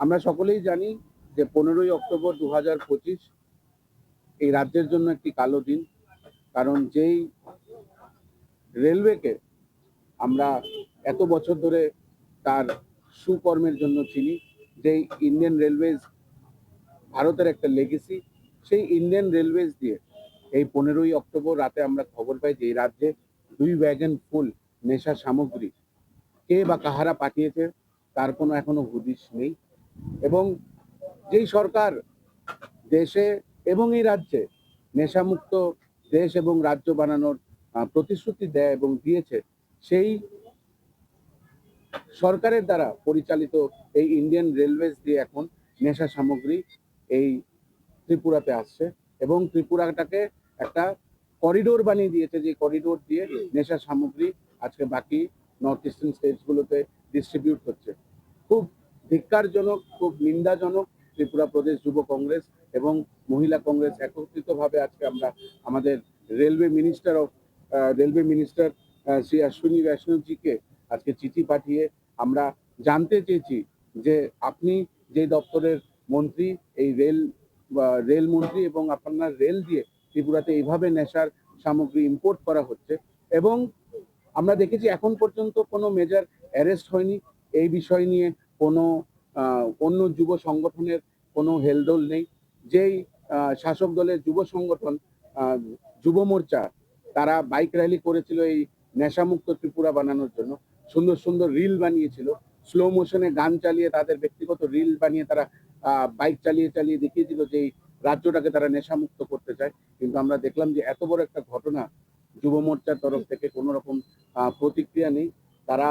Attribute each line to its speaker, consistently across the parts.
Speaker 1: আমরা সকলেই জানি যে পনেরোই অক্টোবর দু পঁচিশ এই রাজ্যের জন্য একটি কালো দিন। কারণ যেই রেলওয়েকে আমরা এত বছর ধরে তার সুকর্মের জন্য চিনি, যেই ইন্ডিয়ান রেলওয়েজ ভারতের একটা লেগেসি সেই ইন্ডিয়ান রেলওয়েজ দিয়ে এই পনেরোই অক্টোবর রাতে আমরা খবর পাই যে এই রাজ্যে দুই ওয়াগন ফুল নেশা সামগ্রী কে বা কাহারা পাঠিয়েছে, তার কোনো এখনও হুদিশ নেই। এবং যেই সরকার দেশে এবং এই রাজ্যে নেশামুক্ত দেশ এবং রাজ্য বানানোর প্রতিশ্রুতি দেয় এবং দিয়েছে, সেই সরকারের দ্বারা পরিচালিত এই ইন্ডিয়ান রেলওয়েজ দিয়ে এখন নেশা সামগ্রী এই ত্রিপুরাতে আসছে এবং ত্রিপুরাটাকে একটা করিডোর বানিয়ে দিয়েছে, যে করিডোর দিয়ে নেশা সামগ্রী আজকে বাকি নর্থ ইস্টার্ন স্টেটসগুলোতে ডিস্ট্রিবিউট হচ্ছে। খুব ধিক্কারজনক, খুব নিন্দাজনক ত্রিপুরা প্রদেশ যুব কংগ্রেস এবং মহিলা কংগ্রেস একত্রিতভাবে আজকে আমরা আমাদের railway minister of railway minister Shri Ashwini বৈষ্ণবজিকে আজকে চিঠি পাঠিয়ে আমরা জানতে চেয়েছি যে আপনি যে দপ্তরের মন্ত্রী, এই রেল রেল মন্ত্রী এবং আপনার রেল দিয়ে ত্রিপুরাতে এইভাবে নেশার সামগ্রী ইম্পোর্ট করা হচ্ছে এবং আমরা দেখেছি এখন পর্যন্ত কোনো মেজার অ্যারেস্ট হয়নি। এই বিষয় নিয়ে কোনো অন্য যুব সংগঠনের কোনো হেলদোল নেই। যেই শাসক দলের যুব সংগঠন যুব মোর্চা, তারা বাইক র্যালি করেছিল এই নেশামুক্ত ত্রিপুরা বানানোর জন্য। সুন্দর সুন্দর রিল বানিয়েছিল। স্লো মোশনে গান চালিয়ে তাদের ব্যক্তিগত রিল বানিয়ে তারা বাইক চালিয়ে চালিয়ে দেখিয়েছিল যে রাজ্যটাকে তারা নেশামুক্ত করতে চায়। কিন্তু আমরা দেখলাম যে এত বড় একটা ঘটনা, যুব মোর্চার তরফ থেকে কোনো রকম প্রতিক্রিয়া নেই। তারা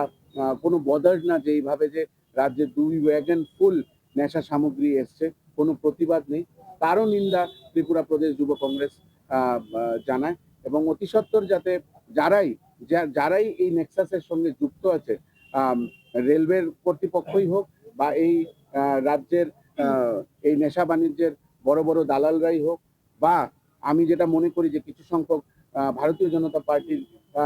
Speaker 1: কোনো বদার্ড না যে এইভাবে যে রাজ্যে দুই ওয়াগন ফুল নেশা সামগ্রী এসছে, কোনো প্রতিবাদ নেই। তারও নিন্দা ত্রিপুরা প্রদেশ যুব কংগ্রেস জানায়। এবং অতি সত্বর যাতে যারাই যারাই এই নেক্সাসের সঙ্গে যুক্ত আছে রেলওয়ের কর্তৃপক্ষই হোক বা এই রাজ্যের এই নেশা বাণিজ্যের বড় বড় দালালরাই হোক বা আমি যেটা মনে করি যে কিছু সংখ্যক ভারতীয় জনতা পার্টির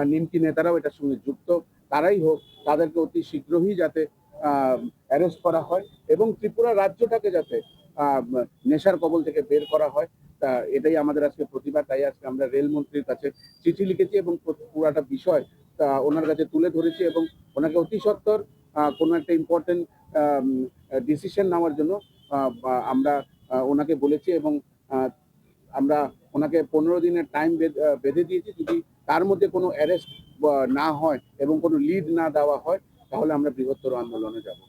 Speaker 1: নিমকি নেতারাও এটার সঙ্গে যুক্ত, তারাই হোক, তাদেরকে অতি শীঘ্রই যাতে অ্যারেস্ট করা হয় এবং ত্রিপুরা রাজ্যটাকে যাতে নেশার কবল থেকে বের করা হয়, তা এটাই আমাদের আজকে প্রতিবাদ, তাই আজকে আমরা রেলমন্ত্রীর কাছে চিঠি লিখেছি এবং পুরো- পুরাটা বিষয়, তা ওনার কাছে তুলে ধরেছি এবং ওনাকে অতি সত্বর কোনো একটা ইম্পর্টেন্ট ডিসিশন নেওয়ার জন্য আমরা ওনাকে বলেছি এবং আমরা ওনাকে পনেরো দিনের টাইম বেঁধে দিয়েছি যদি তার মধ্যে কোনো অ্যারেস্ট না হয় এবং কোনো লিড না দেওয়া হয় তাহলে আমরা বৃহত্তর আন্দোলনে যাব।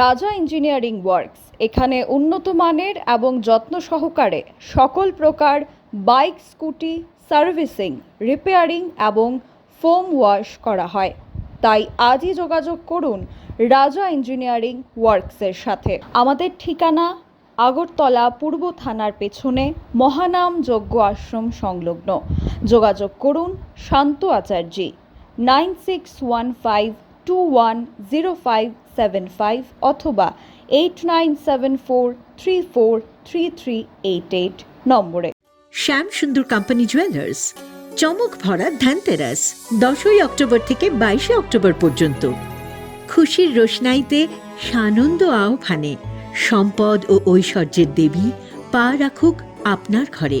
Speaker 2: রাজা ইঞ্জিনিয়ারিং ওয়ার্কস, এখানে উন্নত মানের এবং যত্ন সহকারে সকল প্রকার বাইক, স্কুটি, সার্ভিসিং, রিপেয়ারিং এবং ফোম ওয়াশ করা হয়। তাই আজই যোগাযোগ করুন রাজা ইঞ্জিনিয়ারিং ওয়ার্কসের সাথে। আমাদের ঠিকানা আগরতলা পূর্ব থানার পেছনে মহানাম যজ্ঞ আশ্রম সংলগ্ন। যোগাযোগ করুন Shanto Acharjee. Nine six one five two one zero five seven five অথবা eight nine seven four three four three three eight eight নম্বরে।
Speaker 3: শ্যাম সুন্দর কোম্পানি জুয়েলার্স চমক ভরা ধানতেরাস দশই অক্টোবর থেকে বাইশে অক্টোবর পর্যন্ত। খুশির রোশনাইতে সানন্দ আহ্বানে, সম্পদ ও ঐশ্বর্যের দেবী পা রাখুক আপনার ঘরে।